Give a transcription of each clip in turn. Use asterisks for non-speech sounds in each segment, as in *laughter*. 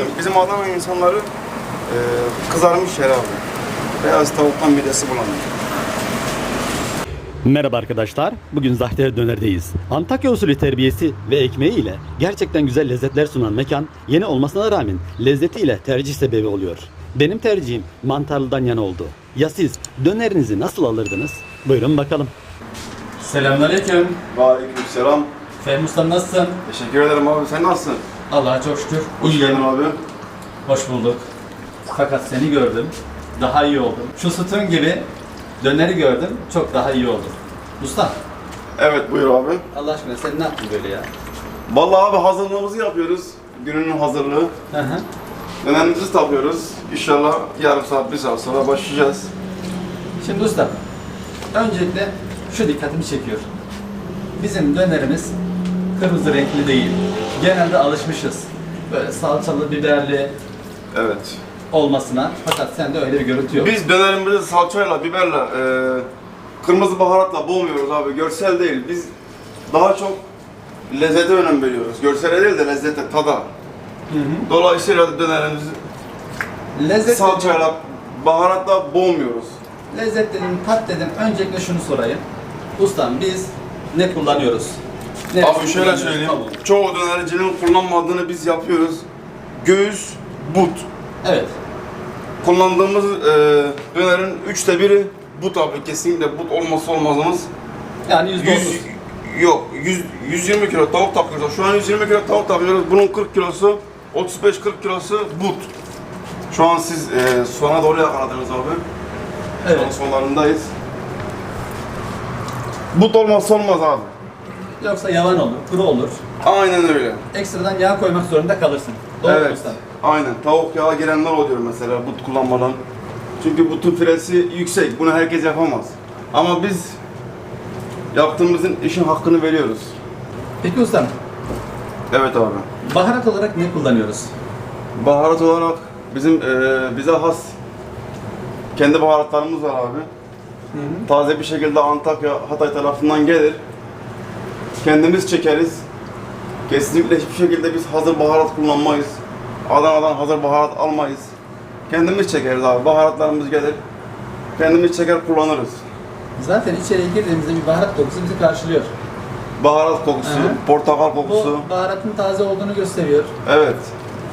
bizim, bizim Adana insanları e, kızarmış abi. Beyaz tavuktan midesi bulanıyor. Merhaba arkadaşlar. Bugün Zahter Döner'deyiz. Antakya usulü terbiyesi ve ekmeği ile gerçekten güzel lezzetler sunan mekan yeni olmasına rağmen lezzetiyle tercih sebebi oluyor. Benim tercihim mantarlıdan yana oldu. Ya siz dönerinizi nasıl alırdınız? Buyurun bakalım. Selamünaleyküm. Aleykümselam. Fehmi Usta nasılsın? Teşekkür ederim abi. Sen nasılsın? Allah'a çok şükür. Hoş geldin abi. Hoş bulduk. Fakat seni gördüm. Daha iyi oldum. Şu sütun gibi döneri gördüm. Çok daha iyi oldum. Usta Evet buyur abi. Allah aşkına sen ne yaptın böyle ya? Vallahi abi hazırlığımızı yapıyoruz. Gününün hazırlığı. Hı hı. Dönerimizi tapıyoruz. İnşallah yarım saat, bir saat sonra başlayacağız. Şimdi usta, öncelikle şu dikkatimi çekiyor. Bizim dönerimiz kırmızı renkli değil. Genelde alışmışız. Böyle salçalı, biberli Evet. olmasına. Fakat sende öyle bir görüntü yok. Biz dönerimizi salçayla, biberle, e, kırmızı baharatla boğmuyoruz abi. Görsel değil. Biz daha çok lezzete önem veriyoruz. Görsele değil de lezzete, tada. Hı hı. Dolayısıyla dönerimizi Lezzet salçayla, baharatla boğmuyoruz. Lezzet dedim, tat dedim. Öncelikle şunu sorayım. Ustam biz ne kullanıyoruz? Abi şöyle söyleyeyim. Çoğu dönercinin kullanmadığını biz yapıyoruz. Göğüs, but. Evet. Kullandığımız e, dönerin üçte biri but abi. Kesinlikle but olmazsa olmazımız. Yani yüzde 100, otuz. yok 100, 120 kilo tavuk takıyoruz. Şu an 120 kilo tavuk takıyoruz. Bunun 40 kilosu 35-40 kilosu but. Şu an siz e, sona doğru yakaladınız abi. Şu an Evet. sonlarındayız. But olmazsa olmaz abi. Yoksa yavan olur, kuru olur. Aynen öyle. Ekstradan yağ koymak zorunda kalırsın. Doğru evet. ustam? Aynen. Tavuk yağı girenler oluyor mesela but kullanmadan. Çünkü butun firesi yüksek. Bunu herkes yapamaz. Ama biz yaptığımızın işin hakkını veriyoruz. Peki ustam, Evet abi. baharat olarak ne kullanıyoruz? Baharat olarak bizim eee bize has kendi baharatlarımız var abi. Taze bir şekilde Antakya, Hatay tarafından gelir. Kendimiz çekeriz. Kesinlikle hiçbir şekilde biz hazır baharat kullanmayız. Adana'dan hazır baharat almayız. Kendimiz çekeriz abi. Baharatlarımız gelir. Kendimiz çeker kullanırız. Zaten içeriye girdiğimizde bir baharat kokusu bizi karşılıyor. Baharat kokusu, Hı. portakal kokusu. Bu baharatın taze olduğunu gösteriyor. Evet.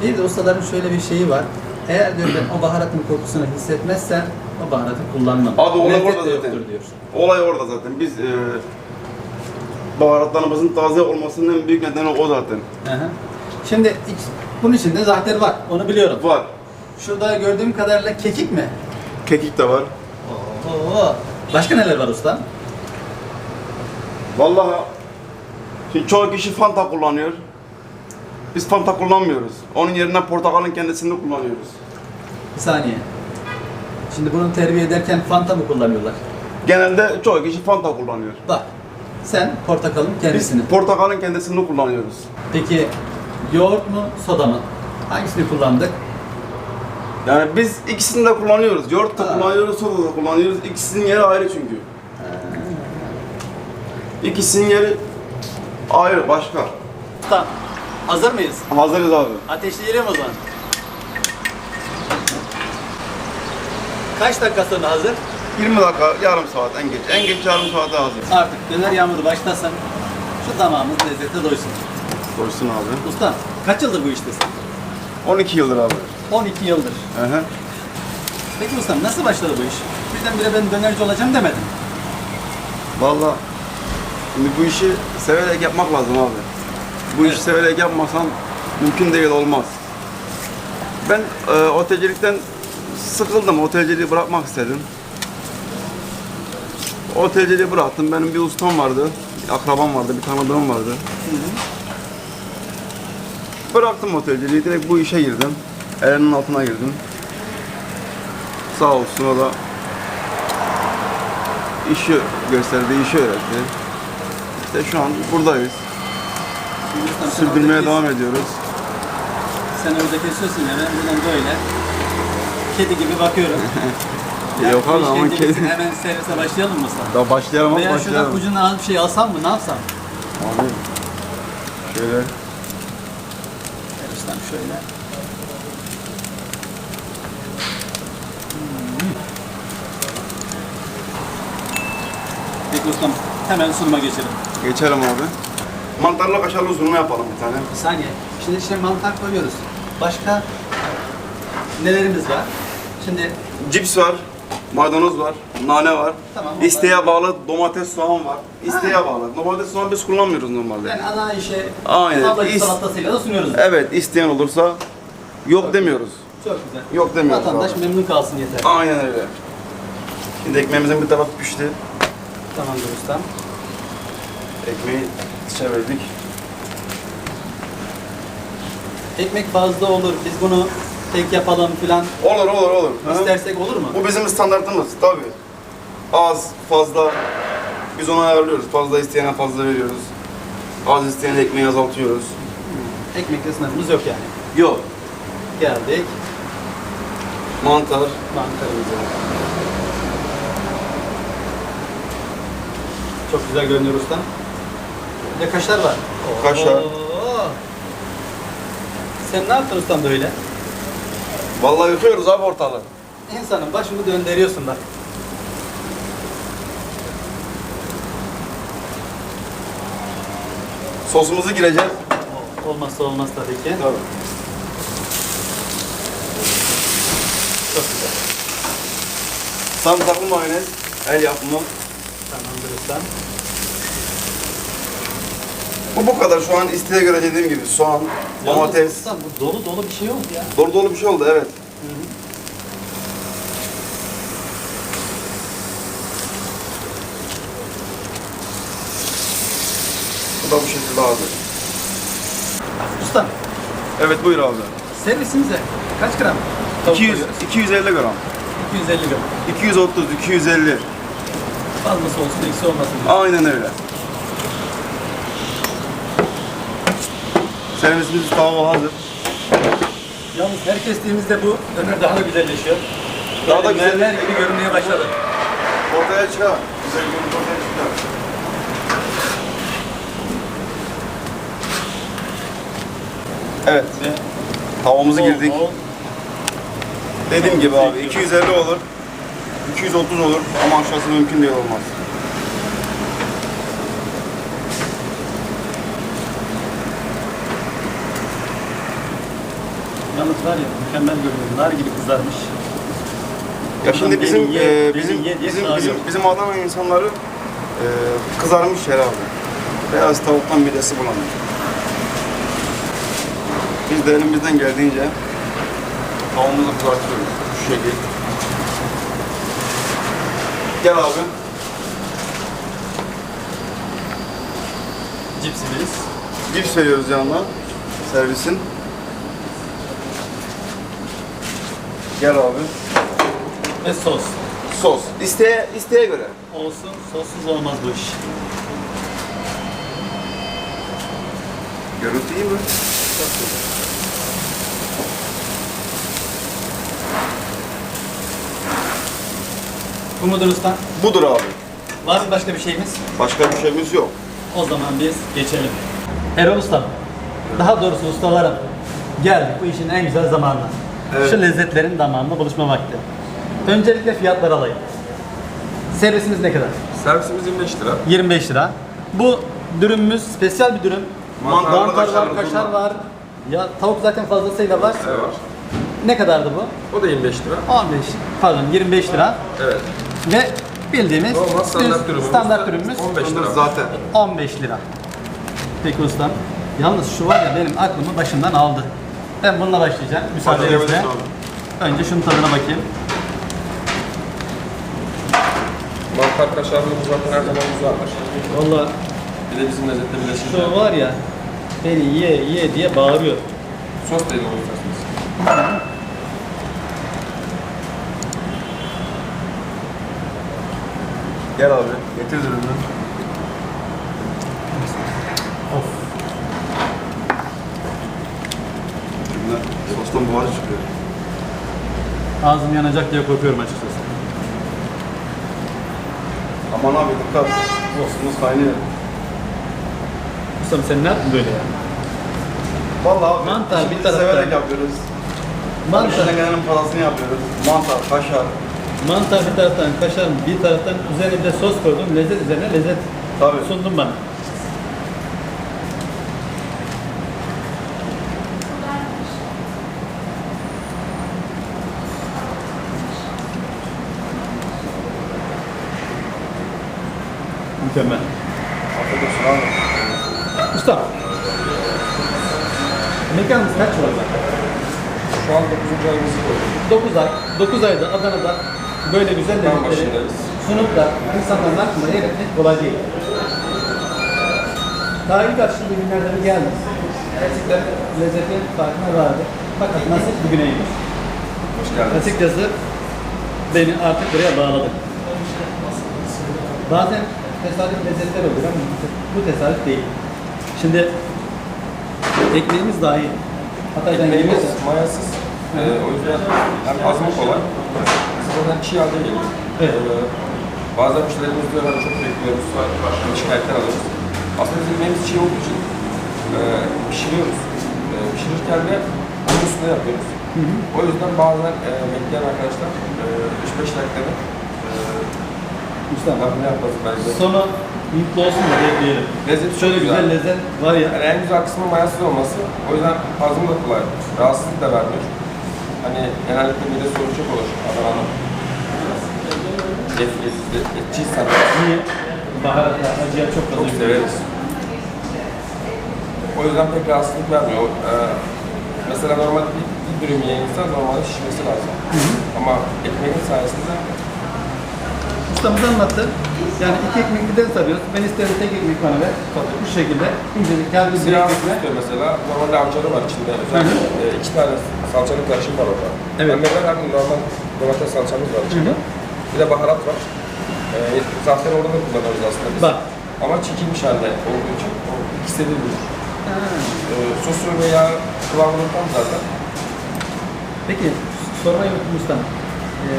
Bir de ustaların şöyle bir şeyi var. Eğer diyor ben o baharatın kokusunu hissetmezsem o baharatı kullanmam. Abi olay Lezzet orada zaten. diyor. Olay orada zaten. Biz eee baharatlarımızın taze olmasının en büyük nedeni o zaten. Hı hı. Şimdi iç- bunun içinde zahter var. Onu biliyorum. Var. Şurada gördüğüm kadarıyla kekik mi? Kekik de var. Oo. Başka neler var usta? Vallahi şimdi çoğu kişi Fanta kullanıyor. Biz Fanta kullanmıyoruz. Onun yerine portakalın kendisini kullanıyoruz. Bir saniye. Şimdi bunu terbiye ederken Fanta mı kullanıyorlar? Genelde çoğu kişi Fanta kullanıyor. Bak. Sen portakalın Biz kendisini. portakalın kendisini kullanıyoruz. Peki yoğurt mu, soda mı? Hangisini kullandık? Yani biz ikisini de kullanıyoruz. Yoğurt da Ha. kullanıyoruz, soda da kullanıyoruz. İkisinin yeri ayrı çünkü. İkisinin yeri ayrı, başka. Usta, hazır mıyız? Hazırız abi. Ateşleyelim o zaman. Kaç dakika sonra hazır? 20 dakika, yarım saat en geç. En geç yarım saate hazır. Artık döner yağmuru başlasın. Şu damağımız lezzete doysun. Koysun abi. Usta, kaç yıldır bu iştesin? 12 yıldır abi. 12 yıldır. Hı hı. Peki ustam nasıl başladı bu iş? Birdenbire ben dönerci olacağım demedin. Valla şimdi bu işi severek yapmak lazım abi. Bu işi Evet. severek yapmasan mümkün değil olmaz. Ben e, otelcilikten sıkıldım. Otelciliği bırakmak istedim. Otelciliği bıraktım. Benim bir ustam vardı. Bir akrabam vardı, bir tanıdığım vardı. Bıraktım otelciliği. Direkt bu işe girdim. Elinin altına girdim. Sağ olsun o da işi gösterdi, işi öğretti. İşte şu an buradayız. Şimdi sen Sürdürmeye orada devam kes- ediyoruz. Sen orada kesiyorsun ya ben buradan böyle kedi gibi bakıyorum. *laughs* Ya Yapalım ama kendimiz. Hemen servise başlayalım mı sen? Daha başlayalım ama Veya şuradan başlayalım. ucundan alıp bir şey alsam mı? Ne yapsam? Abi şöyle Servisten şöyle. Hmm. Peki ustam hemen sunuma geçelim. geçelim abi. Mantarla kaşarlı zurna yapalım bir tane. Bir saniye. Şimdi içine mantar koyuyoruz. Başka nelerimiz var? Şimdi Cips var, maydanoz var, nane var. Tamam, İsteğe bağlı domates, soğan var. İsteğe bağlı. Domates, soğan biz kullanmıyoruz normalde. yani ana işe Aynen. ablacı İst- salatasıyla da sunuyoruz. Evet, isteyen olursa yok demiyoruz. Çok güzel. Yok demiyoruz Vatandaş abi. memnun kalsın yeter. Aynen öyle. Şimdi ekmeğimizin bir tarafı pişti. Tamamdır ustam. Ekmeği çevirdik. Ekmek fazla olur. Biz bunu tek yapalım filan Olur olur olur. Hı. istersek olur mu? Bu bizim standartımız tabii. Az, fazla biz onu ayarlıyoruz. Fazla isteyene fazla veriyoruz. Az isteyene ekmeği azaltıyoruz. Ekmekle sınırımız yok yani. Yok. Geldik. Mantar. Mantarımızı. Çok güzel görünüyor ustam. Bir de kaşar var. Kaşar. Oo. Sen ne yaptın ustam böyle? Vallahi yıkıyoruz abi ortalığı. İnsanın başını döndürüyorsun bak. Sosumuzu gireceğiz. Olmazsa olmaz tabii ki. Tabii. Çok güzel. Sarımsaklı mayonez, el yapımı. Tamamdır ustam. Bu bu kadar şu an isteğe göre dediğim gibi soğan, domates. Yalnız Ustam bu dolu dolu bir şey oldu ya. Dolu dolu bir şey oldu evet. Bu da bu şekilde hazır. Ustam Evet buyur abi. servisimize kaç gram? tavuk 200, koyuyoruz? 250 gram. 250 gram. 230, 250. Fazlası olsun eksi olmasın. Aynen öyle. Servisimiz tava hazır. Yalnız her kestiğimizde bu döner daha da güzelleşiyor. Daha da güzel- mermer gibi görünmeye başladı. Ortaya çıkar. Güzel görüntü ortaya çıkar. Evet. Ve Tavamızı bol girdik. Dediğim gibi abi 250 olur. 230 olur ama aşağısı mümkün değil olmaz. Yalnız var ya mükemmel görünüyor. Nar gibi kızarmış. Ya şimdi Beni bizim ye, e, beni bizim ye diye bizim çağırıyor. bizim bizim Adana insanları e, kızarmış herhalde. Beyaz tavuktan midesi bulanıyor. Biz de elimizden geldiğince tavuğumuzu kızartıyoruz şu şekil. Gel abi. Cipsimiz. Cips veriyoruz yanına. Servisin. Gel abi. Ve sos. Sos. İsteğe, isteğe göre. Olsun sossuz olmaz bu iş. Görüntü iyi mi? Bu mudur usta? Budur abi. Var mı başka bir şeyimiz? Başka bir şeyimiz yok. O zaman biz geçelim. Erol Usta, daha doğrusu ustalarım, geldik bu işin en güzel zamanına. Evet. Şu lezzetlerin damağında buluşma vakti. Öncelikle fiyatları alayım. Servisimiz ne kadar? Servisimiz 25 lira. 25 lira. Bu dürümümüz spesiyel bir dürüm. Mantarlı, Mantar var, kaşar bunlar. var. Ya tavuk zaten fazlasıyla var. Evet var. Ne kadardı bu? O da 25 lira. 15, pardon 25 lira. Evet. Ve bildiğimiz Normal standart dürümümüz. standart dürümümüz 15 lira. Zaten. 15 lira. Peki ustam. Yalnız şu var ya benim aklımı başımdan aldı. Ben bununla başlayacağım müsaadenizle. Önce şunun tadına bakayım. Mantar kaşarlımız var, her zamanımız vardır. Vallahi Bir de bizim lezzetli birleşim. şu var ya beni ye ye diye bağırıyor. Sos da isterseniz. Gel abi. Getir dürümünü. Of. Sostan buharı çıkıyor. Ağzım yanacak diye korkuyorum açıkçası. Aman abi dikkat. Sosumuz kaynıyor. Ustam sen ne yaptın böyle ya? Vallahi abi. Mantar bir işimizi tarafta. Severek yapıyoruz. Mantar. Mantar. gelenin parasını yapıyoruz. Mantar, kaşar. Mantar bir taraftan, kaşar bir taraftan üzerine bir de sos koydum. Lezzet üzerine lezzet Tabii. sundun bana. Abi. Usta. Mekanımız kaç yıl oldu? Şu an 9. ayımızı koyduk. 9 ay. 9 ayda Adana'da böyle güzel lezzetleri başındayız. sunup da insanların aklına yer etmek kolay değil. Daha ilk açıldığı günlerde bir geldim. Gerçekten lezzetin farkına vardı. Fakat nasip bugüne iniyor. Hoş geldiniz. Açıkçası beni artık buraya bağladı. Bazen tesadüf lezzetler oluyor ama bu tesadüf değil. Şimdi ekmeğimiz dahi Hatay'dan Ekmeğimiz geliyorsa mayasız. Ee, o yüzden hem hazmı kolay. Biz zaten çiğ halde geliyor. Evet. Ee, bazen müşterilerimiz diyorlar çok bekliyoruz. Hani şikayetler alıyoruz. Aslında bizim yemeğimiz çiğ olduğu için e, pişiriyoruz. E, pişirirken de onun üstüne yapıyoruz. O yüzden bazen e, bekleyen arkadaşlar e, 3-5 dakikada Mustafa ne yapması bence. sonu mutlu olsun da bekleyelim. Lezzet çok Şöyle güzel güzel. lezzet var ya. Yani en güzel kısmı mayasız olması. O yüzden hazım da kolay. Rahatsızlık da vermiyor. Hani genellikle mide sorunu çok olur Adana'nın. Et, et, et, etçi insanlar Niye? Baharatlar, acıya çok fazla çok severiz. O yüzden pek rahatsızlık vermiyor. Ee, mesela normalde bir, bir dürüm yiyen insan normalde şişmesi lazım. Ama ekmeğin sayesinde Ustamız anlattı. Yani iki ekmek birden sarıyoruz. Ben isterim tek ekmek bana ver. Bu şekilde incecik kendimiz bir Siyah ekmekle. istiyor mesela. Normalde avcarı var içinde. Özellikle e, iki tane salçalı karışım var orada. Evet. Hem de hem normal domates salçamız var içinde. Hı Bir de baharat var. E, zaten orada da kullanıyoruz aslında biz. Bak. Ama çekilmiş halde olduğu için o ikisi de bir. E, sosu veya kıvamını tam zaten. Peki sormayı unuttum ustam. Ee,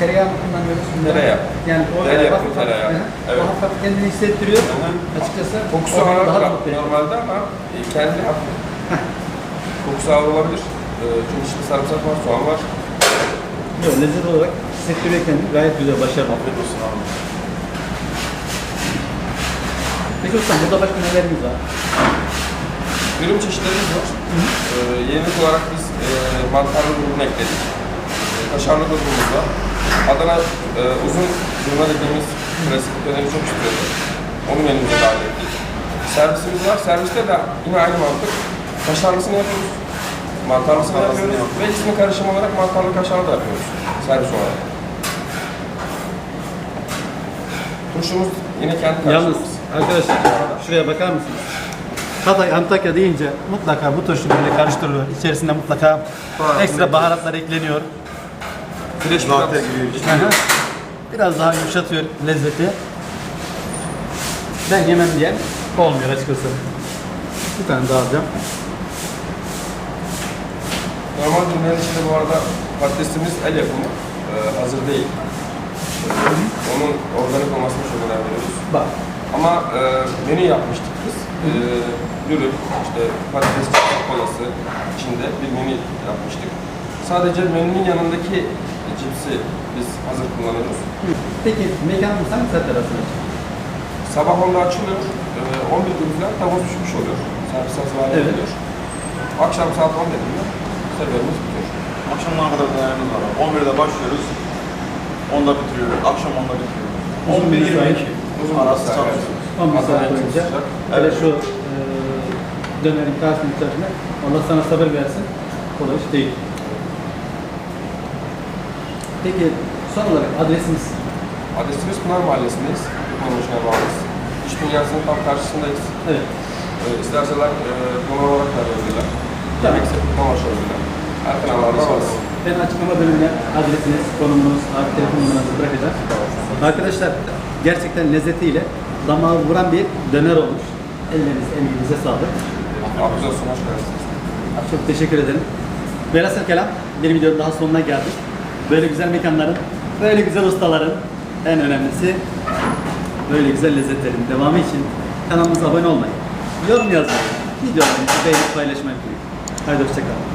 tereyağı mı kullanıyoruz? bunda? Tereyağı. Yani o Tereyağı, hafif hafif- tereyağı. Hı hı. Evet. O hafif kendini hissettiriyor. Hı hı. Açıkçası Kokusu o ağır daha ediyor. normalde ama e, kendi hafif. Kokusu ağır olabilir. E, çünkü içinde sarımsak var, soğan var. Yok, lezzet olarak hissettiriyor kendini. Gayet güzel, başarılı. Afiyet olsun abi. Peki ustam burada başka nelerimiz var? Dürüm çeşitlerimiz var. Ee, yenilik olarak biz e, mantarlı dürüm ekledik. Kaşarlı var. Adana e, uzun zurna dediğimiz klasik döneri çok istiyordu. Onu menümüze dahil ettik. Servisimiz var. Serviste de yine aynı mantık. Kaşarlısını yapıyoruz. Mantarlısını yapıyoruz. yapıyoruz. Ve ikisini karışım olarak mantarlı kaşarlı da yapıyoruz. Servis olarak. Turşumuz yine kendi Yalnız karışımımız. arkadaşlar şuraya bakar mısınız? Hatay, Antakya deyince mutlaka bu turşu böyle karıştırılıyor. İçerisinde mutlaka ekstra baharatlar ekleniyor. Fresh Latte gibi. Hı hı. Biraz daha yumuşatıyor lezzeti. Ben yemem diyen olmuyor açıkçası. Bir tane daha alacağım. Normal dürümlerin içinde bu arada patatesimiz el yapımı. Ee, hazır değil. Onun organik olmasına çok önem veriyoruz. Bak. Ama e, menü yapmıştık biz. E, dürüm, işte patates çiçek kolası içinde bir menü yapmıştık. Sadece menünün yanındaki cipsi biz hazır kullanıyoruz. Peki mekanımız hangi saatler arasında? Sabah 10'da açılıyor. E, 11 gibi falan tavuk pişmiş oluyor. Servis hazır hale Evet. geliyor. Akşam saat 10 dediğinde serverimiz bitiyor. Akşamdan kadar dönerimiz var. abi. 11'de başlıyoruz. 10'da bitiriyoruz. Akşam 10'da bitiriyoruz. Uzun bir 11 mesai. 22 Uzun arası çalışıyoruz. 11 Adana saat boyunca. Evet. şu e, dönerin karşısında içerisinde Allah sana sabır versin. Kolay iş değil. Peki son olarak adresimiz Adresimiz Pınar Mahallesi'ndeyiz. Pınar bağlıyız. İş dünyasının tam karşısındayız. evet. Ee, isterseler e, konum olarak da arayabilirler. Tamam. Gerekse Pınar olabilirler. Her kanallarda varız. Ben açıklama bölümüne adresiniz, konumunuz, abi telefon numaranızı bırakacağım. Arkadaşlar gerçekten lezzetiyle damağı vuran bir döner olmuş. Elleriniz, emeğinize sağlık. Afiyet olsun, hoş geldiniz. Çok teşekkür ederim. Velhasıl kelam bir videonun daha sonuna geldik. Böyle güzel mekanların, böyle güzel ustaların en önemlisi böyle güzel lezzetlerin devamı için kanalımıza abone olmayı, yorum yazmayı, videolarımızı beğenip paylaşmayı unutmayın. Haydi hoşçakalın.